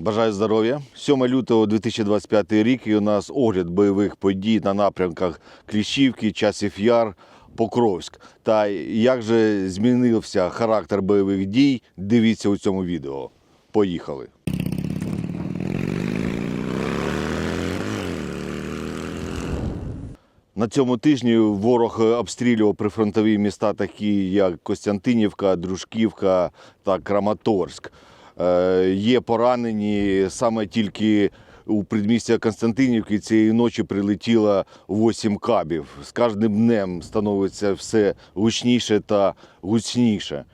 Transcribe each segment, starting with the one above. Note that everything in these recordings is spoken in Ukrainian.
Бажаю здоров'я. 7 лютого 2025 рік і у нас огляд бойових подій на напрямках Кліщівки, Часів Яр, Покровськ. Та як же змінився характер бойових дій, дивіться у цьому відео. Поїхали. На цьому тижні ворог обстрілював прифронтові міста, такі як Костянтинівка, Дружківка та Краматорськ. Е, Є поранені саме тільки у предмістя Константинівки цієї ночі прилетіло 8 кабів. З кожним днем становиться все гучніше та гучніше.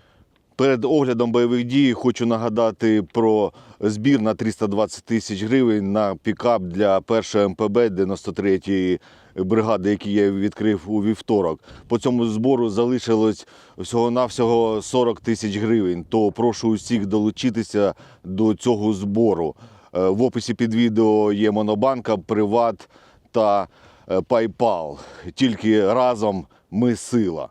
Перед оглядом бойових дій хочу нагадати про збір на 320 тисяч гривень на пікап для першого МПБ 93-ї бригади, який я відкрив у вівторок. По цьому збору залишилось всього-навсього 40 тисяч гривень. То прошу усіх долучитися до цього збору. Е, В описі під відео є Монобанка, Приват та е, PayPal. Тільки разом ми сила.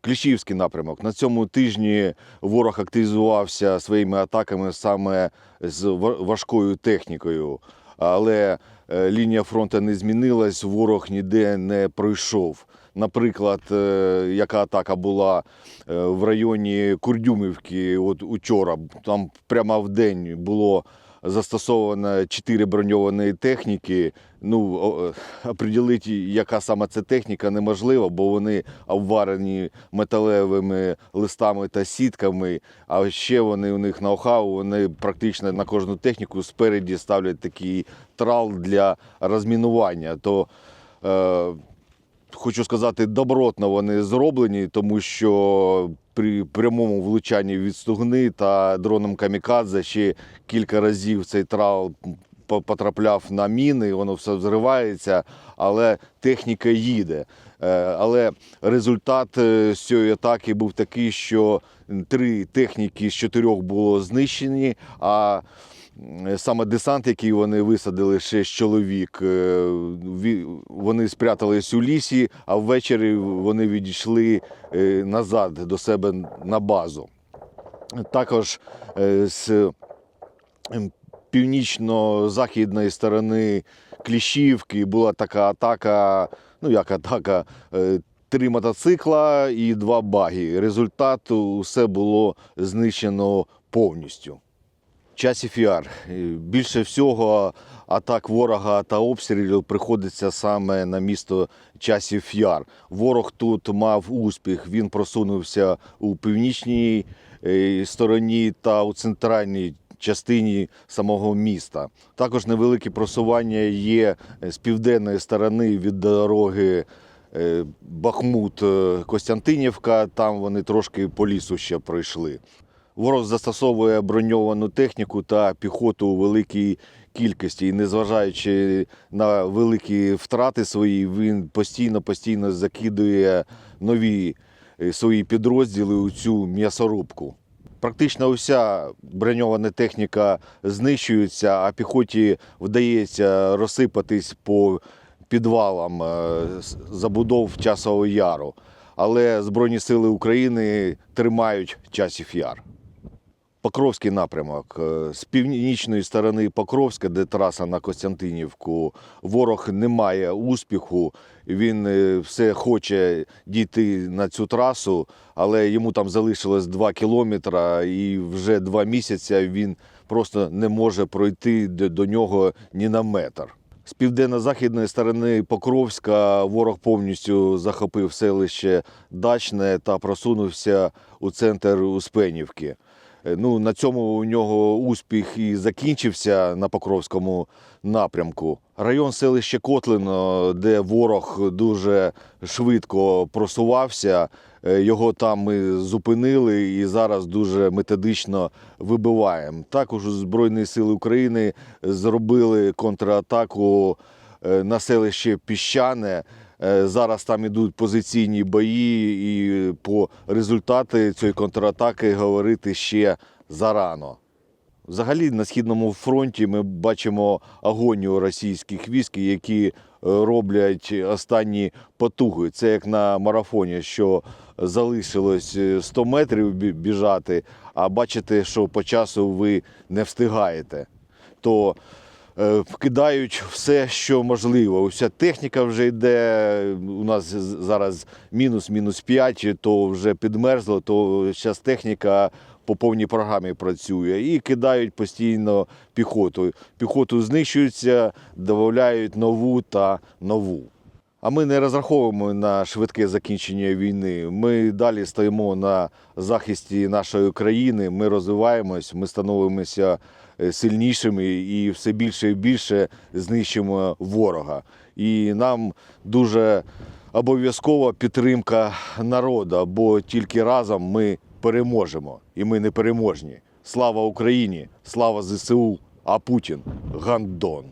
Кліщівський напрямок. На цьому тижні ворог активізувався своїми атаками саме з важкою технікою. Але е, лінія фронту не змінилась, ворог ніде не пройшов. Наприклад, е, яка атака була е, в районі Курдюмівки, от учора, там прямо в день було застосовано чотири броньовані техніки. Ну, о- оприділити, яка саме це техніка, неможливо, бо вони обварені металевими листами та сітками. А ще вони у них ноу-хау, вони практично на кожну техніку спереді ставлять такий трал для розмінування. То е, хочу сказати, добротно вони зроблені, тому що при прямому влучанні від стугни та дроном камікадзе ще кілька разів цей трал по- потрапляв на міни, воно все взривається, але техніка їде. Е, Але результат е, цієї атаки був такий, що три техніки з чотирьох було знищені, а Саме десант, який вони висадили, шість чоловік, е, вони спрятались у лісі, а ввечері вони відійшли е, назад до себе на базу. Також е, з ем, північно-західної сторони Кліщівки була така атака, ну як атака, е, три мотоцикла і два баги. Результат усе було знищено повністю. Часів яр. Е, Більше всього атак ворога та обстрілів приходиться саме на місто Часів Яр. Ворог тут мав успіх. Він просунувся у північній е, стороні та у центральній частині самого міста. Також невелике просування є з південної сторони від дороги. е, Бахмут е, Костянтинівка, там вони трошки по лісу ще пройшли. Ворог застосовує броньовану техніку та піхоту у великій кількості. І незважаючи на великі втрати свої, він постійно постійно закидує нові е, свої підрозділи у цю м'ясорубку. Практично вся броньована техніка знищується, а піхоті вдається розсипатись по підвалам е, забудов часового яру. Але Збройні сили України тримають часів яр. Покровський напрямок. Е, З північної сторони Покровська, де траса на Костянтинівку, ворог не має успіху. Він е, все хоче дійти на цю трасу, але йому там залишилось 2 кілометри, і вже два місяці він просто не може пройти до, до нього ні на метр. З південно-західної сторони Покровська ворог повністю захопив селище Дачне та просунувся у центр Успенівки. Е, Ну, на цьому у нього успіх і закінчився на Покровському напрямку. Район селище Котлино, де ворог дуже швидко просувався, е, його там ми зупинили і зараз дуже методично вибиваємо. Також Збройні сили України зробили контратаку е, на селище Піщане. Е, Зараз там ідуть позиційні бої, і по результати цієї контратаки говорити ще зарано. Взагалі на східному фронті ми бачимо агонію російських військ, які е, роблять останні потуги. Це як на марафоні, що залишилось е, 100 метрів біжати, а бачите, що по часу ви не встигаєте. то е, вкидають все, що можливо. Вся техніка вже йде. У нас зараз мінус, мінус 5, то вже підмерзло, то зараз техніка по повній програмі працює і кидають постійно піхоту. Піхоту знищується, додають нову та нову. А ми не розраховуємо на швидке закінчення війни. Ми далі стоїмо на захисті нашої країни. Ми розвиваємось, ми становимося е, сильнішими і все більше і більше знищимо ворога. І нам дуже обов'язкова підтримка народу, бо тільки разом ми переможемо, і ми не переможні. Слава Україні! Слава ЗСУ! А Путін гандон.